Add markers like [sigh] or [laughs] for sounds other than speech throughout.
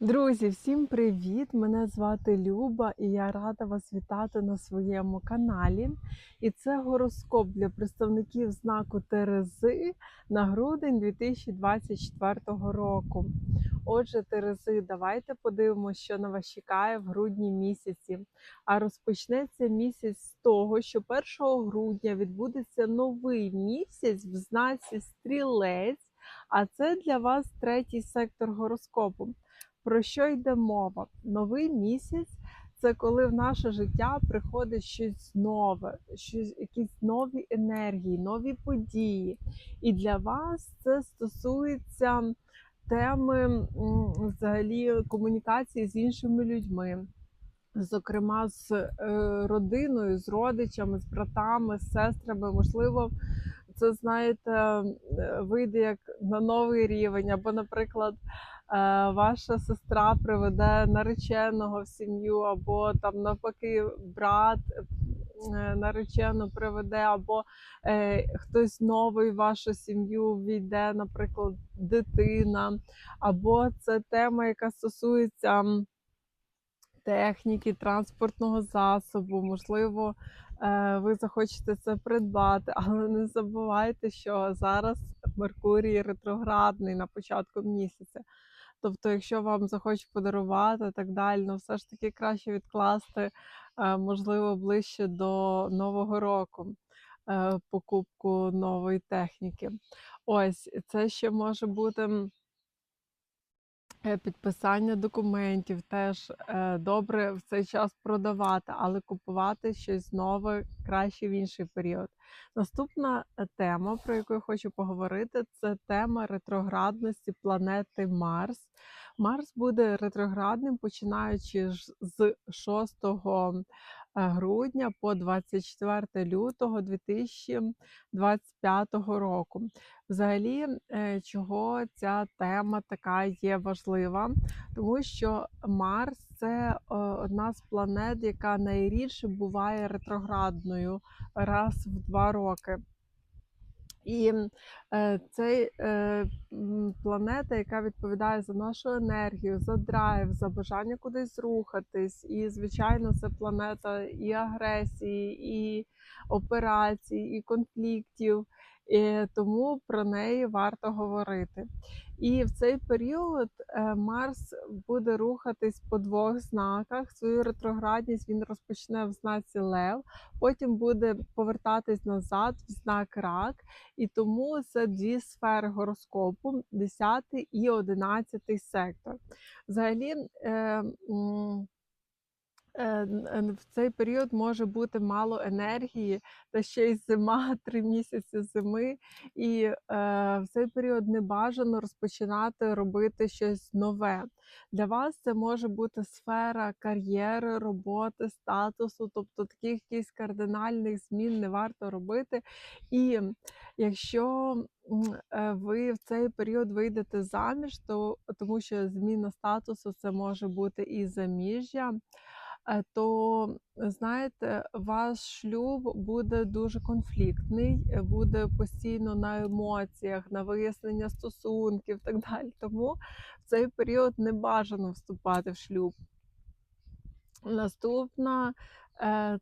Друзі, всім привіт! Мене звати Люба і я рада вас вітати на своєму каналі. І це гороскоп для представників знаку Терези на грудень 2024 року. Отже, Терези, давайте подивимося, що на вас чекає в грудні місяці. А розпочнеться місяць з того, що 1 грудня відбудеться новий місяць в знаці Стрілець. А це для вас третій сектор гороскопу. Про що йде мова? Новий місяць це коли в наше життя приходить щось нове, щось, якісь нові енергії, нові події. І для вас це стосується теми взагалі комунікації з іншими людьми. Зокрема, з е, родиною, з родичами, з братами, з сестрами, можливо, це знаєте, е, вийде як на новий рівень, або, наприклад, е, ваша сестра приведе нареченого в сім'ю, або там навпаки брат е, наречену приведе, або е, хтось новий в вашу сім'ю війде, наприклад, дитина, або це тема, яка стосується техніки, транспортного засобу, можливо, ви захочете це придбати, але не забувайте, що зараз Меркурій ретроградний на початку місяця. Тобто, якщо вам захочуть подарувати так далі, ну все ж таки краще відкласти, е, можливо, ближче до Нового року е, покупку нової техніки. Ось, це ще може бути. Е, Підписання документів теж е, добре в цей час продавати, але купувати щось нове краще в інший період. Наступна е, тема, про яку я хочу поговорити, це тема ретроградності планети Марс. Марс буде ретроградним починаючи з 6 грудня по 24 лютого 2025 року. Взагалі, е, чого ця тема така є важлива, тому що Марс це е, одна з планет, яка найрідше буває ретроградною раз в два роки. І е, це е, планета, яка відповідає за нашу енергію, за драйв, за бажання кудись рухатись. І, звичайно, це планета і агресії, і операцій, і конфліктів. І тому про неї варто говорити. І в цей період е, Марс буде рухатись по двох знаках. Свою ретроградність він розпочне в знаці Лев, потім буде повертатись назад в знак Рак. І тому це дві сфери гороскопу: 10 і 11 сектор. Взагалі, е, е, е, в цей період може бути мало енергії, та ще й зима, [laughs] три місяці зими. І е, в цей період не бажано розпочинати робити щось нове. Для вас це може бути сфера кар'єри, роботи, статусу, тобто таких якихось кардинальних змін не варто робити. І якщо е, ви в цей період вийдете заміж, то тому що зміна статусу це може бути і заміжжя. Е, То знаєте, ваш шлюб буде дуже конфліктний, буде постійно на емоціях, на вияснення стосунків, так далі. Тому в цей період не бажано вступати в шлюб. Наступна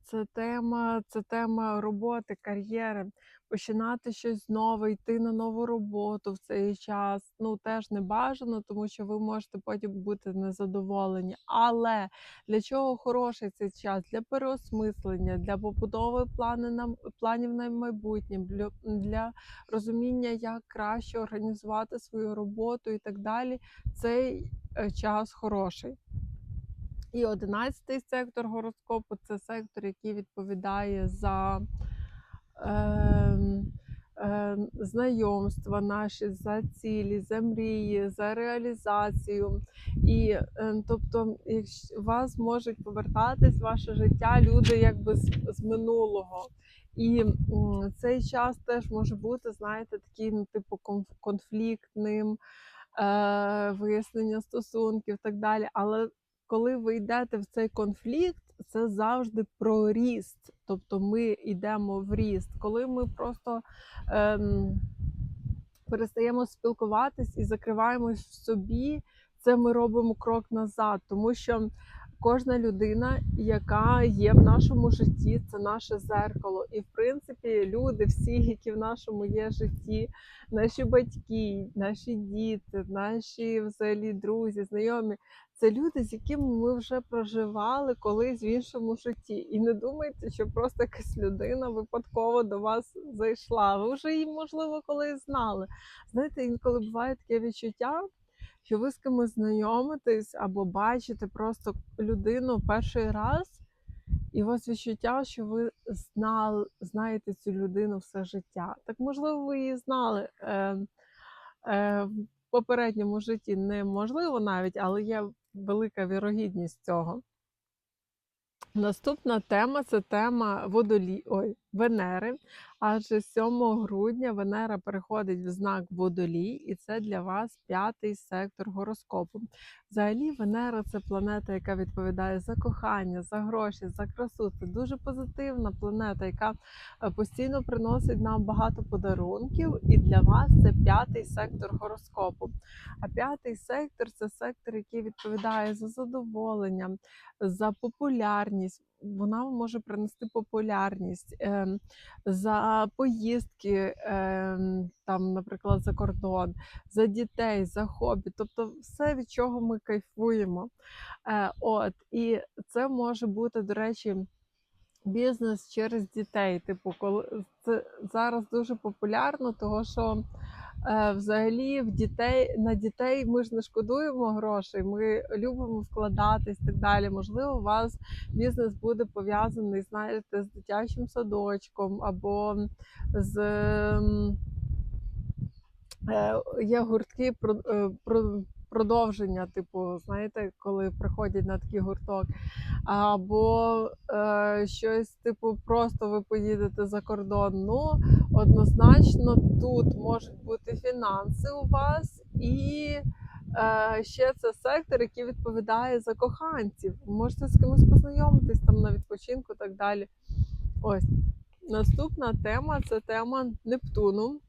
це тема, це тема роботи, кар'єри. Починати щось нове, йти на нову роботу в цей час. Ну теж не бажано, тому що ви можете потім бути незадоволені. Але для чого хороший цей час? Для переосмислення, для побудови плани на планів на майбутнє, для, для розуміння, як краще організувати свою роботу і так далі. Цей е, час хороший. І одинадцятий сектор гороскопу це сектор, який відповідає за е, е, знайомства наші, за цілі, за мрії, за реалізацію. І е, тобто, якщо вас можуть повертатись в ваше життя люди якби з, з минулого. І цей час теж може бути, знаєте, таким, типу, конфліктним, е, вияснення стосунків і так далі. Але коли ви йдете в цей конфлікт, це завжди про ріст. Тобто ми йдемо в ріст. Коли ми просто ем, перестаємо спілкуватись і закриваємось в собі, це ми робимо крок назад, тому що кожна людина, яка є в нашому житті, це наше зеркало. І в принципі, люди, всі, які в нашому є житті, наші батьки, наші діти, наші взагалі друзі, знайомі. Це люди, з якими ми вже проживали колись в іншому житті. І не думайте, що просто якась людина випадково до вас зайшла. Ви вже її, можливо, колись знали. Знаєте, інколи буває таке відчуття, що ви з кимось знайомитесь або бачите просто людину перший раз, і у вас відчуття, що ви знали, знаєте цю людину все життя. Так можливо, ви її знали. Е, е, в попередньому житті неможливо навіть, але є велика вірогідність цього. Наступна тема це тема водолі... Ой, Венери. Адже 7 грудня Венера переходить в знак водолій, і це для вас п'ятий сектор гороскопу. Взагалі, Венера це планета, яка відповідає за кохання, за гроші, за красу. Це дуже позитивна планета, яка е, постійно приносить нам багато подарунків. І для вас це п'ятий сектор гороскопу. А п'ятий сектор це сектор, який відповідає за задоволення, за популярність. Вона може принести популярність ем, за поїздки, ем, там, наприклад, за кордон, за дітей, за хобі, тобто все, від чого ми кайфуємо. Е, от, і це може бути, до речі, бізнес через дітей. Типу, коли це зараз дуже популярно, того що. Е, Взагалі, в дітей на дітей ми ж не шкодуємо грошей, ми любимо вкладатись і так далі. Можливо, у вас бізнес буде пов'язаний, знаєте, з дитячим садочком або з ем, е, є гуртки про, е, про продовження, типу, знаєте, коли приходять на такий гурток, або е, щось, типу, просто ви поїдете за кордон. Ну, однозначно, тут можуть бути фінанси у вас і. Е, ще це сектор, який відповідає за коханців. Можете з кимось познайомитись там на відпочинку і так далі. Ось наступна тема це тема Нептуну.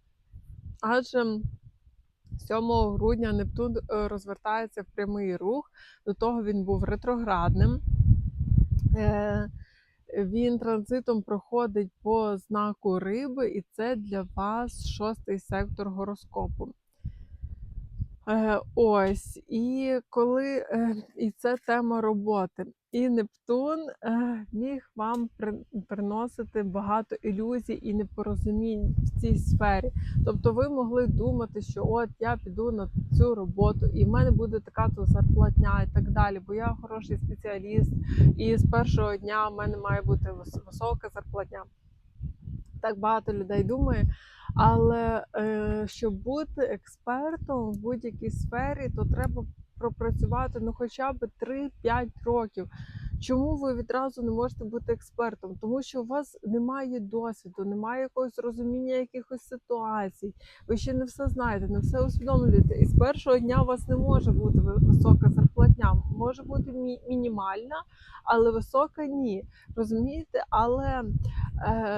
Адже 7 грудня Нептун е, розвертається в прямий рух. До того він був ретроградним. Е, Він транзитом проходить по знаку риби, і це для вас шостий сектор гороскопу. Е, Ось, і коли і це тема роботи. І Нептун е, міг вам при- приносити багато ілюзій і непорозумінь в цій сфері. Тобто ви могли думати, що от я піду на цю роботу, і в мене буде така то зарплатня і так далі, бо я хороший спеціаліст, і з першого дня в мене має бути висока зарплатня. Так багато людей думає. Але е, щоб бути експертом в будь-якій сфері, то треба пропрацювати ну хоча б 3-5 років. Чому ви відразу не можете бути експертом? Тому що у вас немає досвіду, немає якогось розуміння якихось ситуацій. Ви ще не все знаєте, не все усвідомлюєте. І з першого дня у вас не може бути висока зарплатня. Може бути мі- мінімальна, але висока ні. Розумієте? Але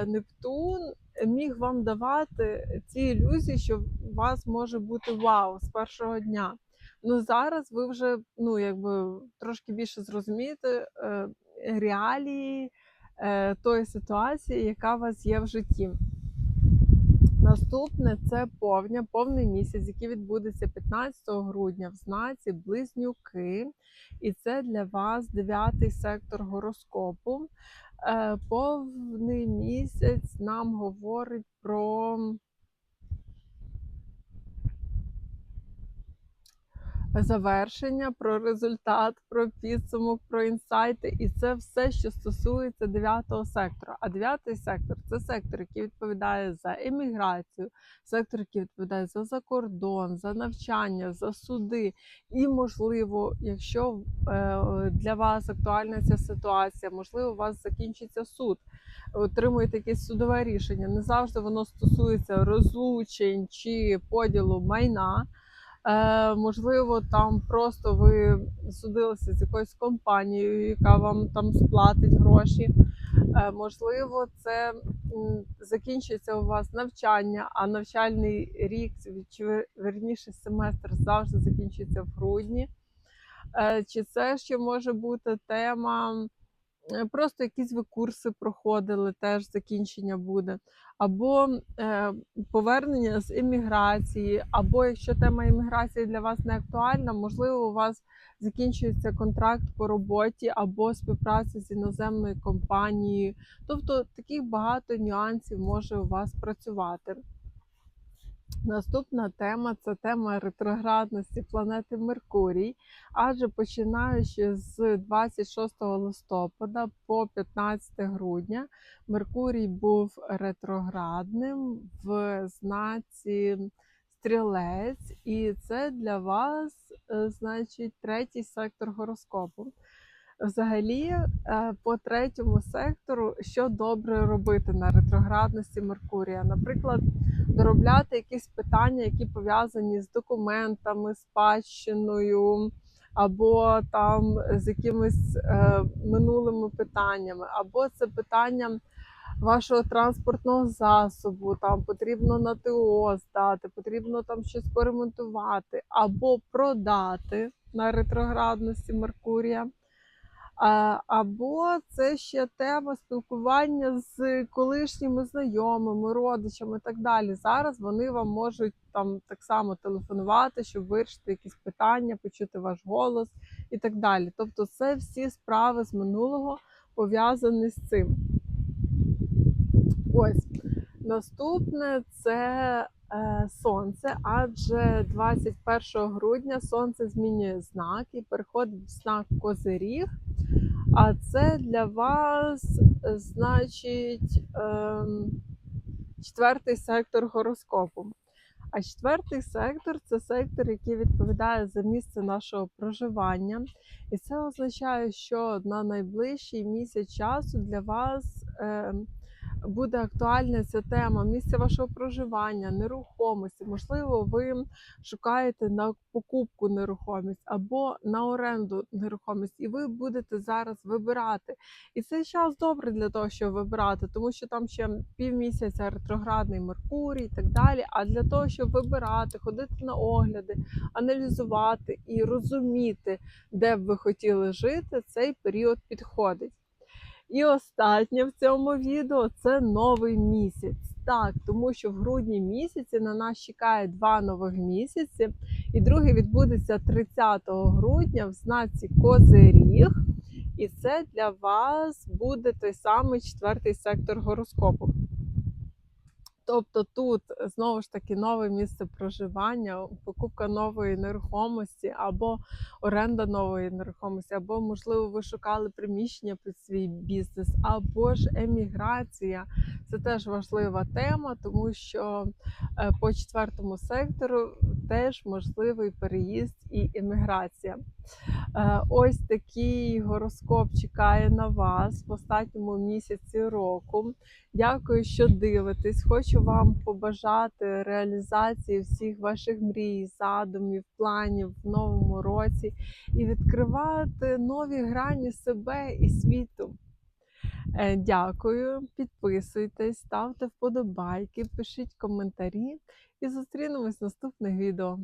Нептун міг вам давати ці ілюзії, що у вас може бути вау з першого дня. Ну зараз ви вже ну якби трошки більше зрозумієте е, реалії е, тої ситуації, яка у вас є в житті. Наступне це повня, повний місяць, який відбудеться 15 грудня в знаці Близнюки. І це для вас дев'ятий сектор гороскопу. Е, Повний місяць нам говорить про завершення, про результат, про підсумок, про інсайти. І це все, що стосується дев'ятого сектора. А дев'ятий сектор це сектор, який відповідає за еміграцію, сектор, який відповідає за закордон, за навчання, за суди. І, можливо, якщо е, для вас актуальна ця ситуація, можливо, у вас закінчиться суд. Отримуєте якесь судове рішення. Не завжди воно стосується розлучень чи поділу майна. Е, можливо, там просто ви судилися з якоюсь компанією, яка вам там сплатить гроші. Е, можливо, це закінчиться у вас навчання, а навчальний рік, чи вер- верніше семестр завжди закінчується в грудні. Е, Чи це ще може бути тема? Е, Просто якісь ви курси проходили, теж закінчення буде, або е, повернення з еміграції, або якщо тема еміграції для вас не актуальна, можливо, у вас закінчується контракт по роботі або співпраця з іноземною компанією. Тобто таких багато нюансів може у вас працювати. Наступна тема це тема ретроградності планети Меркурій. Адже починаючи з 26 листопада по 15 грудня, Меркурій був ретроградним в знаці стрілець, і це для вас, е, значить, третій сектор гороскопу. Взагалі, е, по третьому сектору, що добре робити на ретроградності Меркурія? Наприклад, доробляти якісь питання, які пов'язані з документами, спадщиною, або там з якимись е, минулими питаннями, або це питання вашого транспортного засобу, там потрібно на ТО здати, потрібно там щось поремонтувати, або продати на ретроградності Меркурія. Або це ще тема спілкування з колишніми знайомими, родичами і так далі. Зараз вони вам можуть там так само телефонувати, щоб вирішити якісь питання, почути ваш голос і так далі. Тобто, це всі справи з минулого пов'язані з цим. Ось наступне це сонце, адже 21 грудня сонце змінює знак і переходить в знак Козиріг. А це для вас, е, значить, ем, четвертий сектор гороскопу. А четвертий сектор це сектор, який відповідає за місце нашого проживання. І це означає, що на найближчий місяць часу для вас ем, буде актуальна ця тема місця вашого проживання, нерухомості. Можливо, ви шукаєте на покупку нерухомість або на оренду нерухомість, і ви будете зараз вибирати. І цей час добре для того, щоб вибирати, тому що там ще півмісяця ретроградний Меркурій і так далі. А для того, щоб вибирати, ходити на огляди, аналізувати і розуміти, де б ви хотіли жити, цей період підходить. І останнє в цьому відео це новий місяць. Так, тому що в грудні місяці на нас чекає два нових місяці, і другий відбудеться 30 грудня в знаці Козиріг. І це для вас буде той самий четвертий сектор гороскопу. Тобто тут знову ж таки нове місце проживання, покупка нової нерухомості, або оренда нової нерухомості, або, можливо, ви шукали приміщення під свій бізнес, або ж еміграція. Це теж важлива тема, тому що е, по четвертому сектору теж можливий переїзд і еміграція. Е, Ось такий гороскоп чекає на вас в останньому місяці року. Дякую, що дивитесь. Хочу вам побажати реалізації всіх ваших мрій, задумів, планів в новому році і відкривати нові грані себе і світу. Е, Дякую, підписуйтесь, ставте вподобайки, пишіть коментарі і зустрінемось в наступних відео.